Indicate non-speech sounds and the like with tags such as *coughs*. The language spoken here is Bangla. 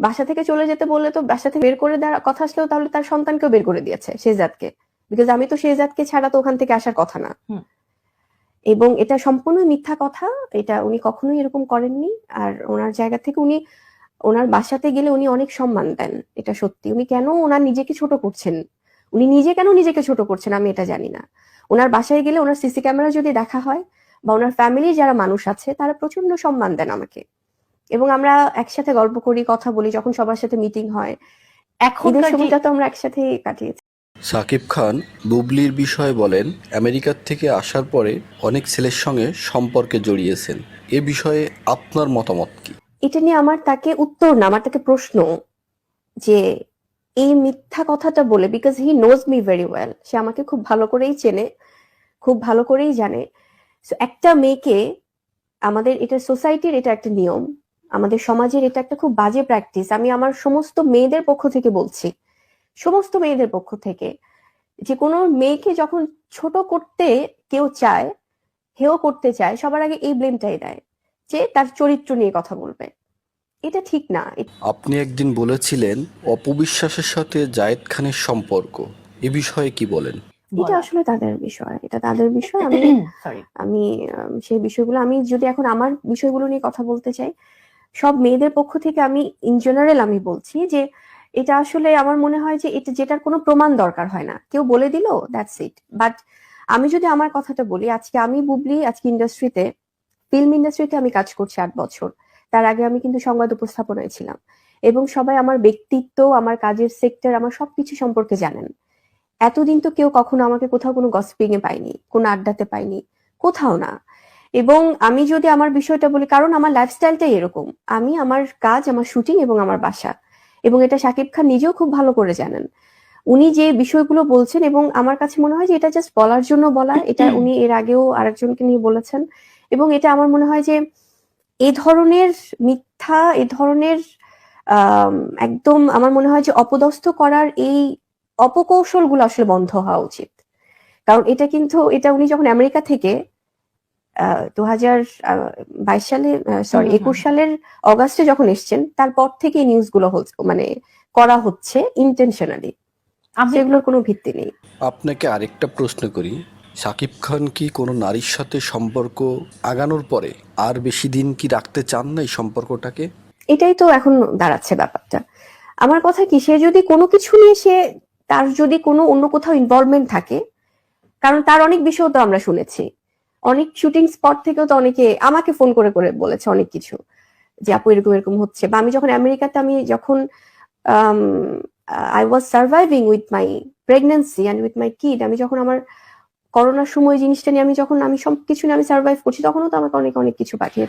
বাসা থেকে চলে যেতে বললে তো বাসা থেকে বের করে দেওয়ার কথা আসলেও তাহলে তার সন্তানকেও বের করে দিয়েছে শেহজাদকে বিকজ আমি তো শেহজাদকে ছাড়া তো ওখান থেকে আসার কথা না। এবং এটা সম্পূর্ণ মিথ্যা কথা। এটা উনি কখনোই এরকম করেননি। আর ওনার জায়গা থেকে উনি ওনার বাসাতে গেলে উনি অনেক সম্মান দেন। এটা সত্যি। উনি কেন ওনার নিজেকে ছোট করছেন? উনি নিজে কেন নিজেকে ছোট করছেন আমি এটা জানি না। ওনার বাসায় গেলে ওনার সিসি ক্যামেরা যদি দেখা হয় বা ওনার ফ্যামিলির যারা মানুষ আছে তারা প্রচণ্ড সম্মান দেন আমাকে। এবং আমরা একসাথে গল্প করি কথা বলি যখন সবার সাথে মিটিং হয়। এখন সময়টা তো আমরা একসাথে কাটিয়েছি। সাকিব খান বুবলির বিষয়ে বলেন আমেরিকার থেকে আসার পরে অনেক ছেলের সঙ্গে সম্পর্কে জড়িয়েছেন। এ বিষয়ে আপনার মতামত কি? এটা নিয়ে আমার তাকে উত্তর না আমার তাকে প্রশ্ন যে এই মিথ্যা কথাটা বলে because he knows me very well সে আমাকে খুব ভালো করেই চেনে খুব ভালো করেই জানে। একটা মেয়েকে আমাদের এটা সোসাইটির এটা একটা নিয়ম আমাদের সমাজের এটা একটা খুব বাজে প্র্যাকটিস আমি আমার সমস্ত মেয়েদের পক্ষ থেকে বলছি সমস্ত মেয়েদের পক্ষ থেকে যে কোনো মেয়েকে যখন ছোট করতে কেউ চায় হেও করতে চায় সবার আগে এই ব্লেমটাই দেয় যে তার চরিত্র নিয়ে কথা বলবে। এটা ঠিক না। আপনি একদিন বলেছিলেন অপবিশ্বাসের সাথে জায়েদ খানের সম্পর্ক এ বিষয়ে কি বলেন? এটা আসলে তাদের বিষয় এটা তাদের বিষয়। আমি *coughs* সরি আমি সেই বিষয়গুলো আমি যদি এখন আমার বিষয়গুলো নিয়ে কথা বলতে চাই সব মেয়েদের পক্ষ থেকে আমি ইন জেনারেল আমি বলছি যে, এটা আসলে আমার মনে হয় যে, এটা যেটার কোনো প্রমাণ দরকার হয় না। কেউ বলে দিল দ্যাটস ইট বাট আমি যদি আমার কথাটা বলি, আজকে আমি বুবলি, আজকে ইন্ডাস্ট্রিতে ফিল্ম ইন্ডাস্ট্রিতে আমি কাজ করছি আট বছর। তার আগে আমি কিন্তু সংবাদ উপস্থাপনায় ছিলাম। এবং সবাই আমার ব্যক্তিত্ব, আমার কাজের সেক্টর আমার সবকিছু সম্পর্কে জানেন। এতদিন তো কেউ কখনো আমাকে কোথাও কোনো গসপিং এ পাইনি কোনো আড্ডাতে পাইনি কোথাও না। এবং আমি যদি আমার বিষয়টা বলি কারণ আমার লাইফস্টাইলটাই এরকম। আমি আমার কাজ আমার শুটিং এবং আমার বাসা। এবং এটা শাকিব খান নিজেও খুব ভালো করে জানেন। উনি যে বিষয়গুলো বলছেন এবং আমার কাছে মনে হয় যে এটা জাস্ট বলার জন্য বলা। এটা উনি এর আগেও আরেকজনকে নিয়ে বলেছেন। এবং এটা আমার মনে হয় যে এ ধরনের মিথ্যা এ ধরনের একদম আমার মনে হয় যে অপদস্থ করার এই অপকৌশলগুলো আসলে বন্ধ হওয়া উচিত। কারণ এটা কিন্তু এটা উনি যখন আমেরিকা থেকে দু হাজার বাইশ সালে সরি একুশ সালের অগাস্টে যখন এসছেন তারপর থেকে এই নিউজগুলো মানে করা হচ্ছে ইন্টেনশনালি আমি সেগুলোর কোনো ভিত্তি নেই। আপনাকে আরেকটা প্রশ্ন করি সাকিব খান কি কোনো নারীর সাথে সম্পর্ক আগানোর পরে আর বেশি দিন কি রাখতে চান না এই সম্পর্কটাকে? এটাই তো এখন দাঁড়াচ্ছে ব্যাপারটা। আমার কথা কি সে যদি কোনো কিছু নিয়ে সে তার যদি কোনো অন্য কোথাও ইনভলভমেন্ট থাকে কারণ তার অনেক বিষয় তো আমরা শুনেছি। অনেক শুটিং স্পট থেকেও তো অনেকে আমাকে ফোন করে করে বলেছে অনেক কিছু। যে আপু এরকম এরকম হচ্ছে। বা আমি যখন আমেরিকাতে, আমি যখন I was surviving with my pregnancy and with my kid আমি যখন আমার করোনার সময় জিনিসটা নিয়ে আমি যখন, আমি সবকিছু নিয়ে আমি সার্ভাইভ করছি, তখনও তো আমাকে অনেক অনেক কিছু পাঠিয়েছে।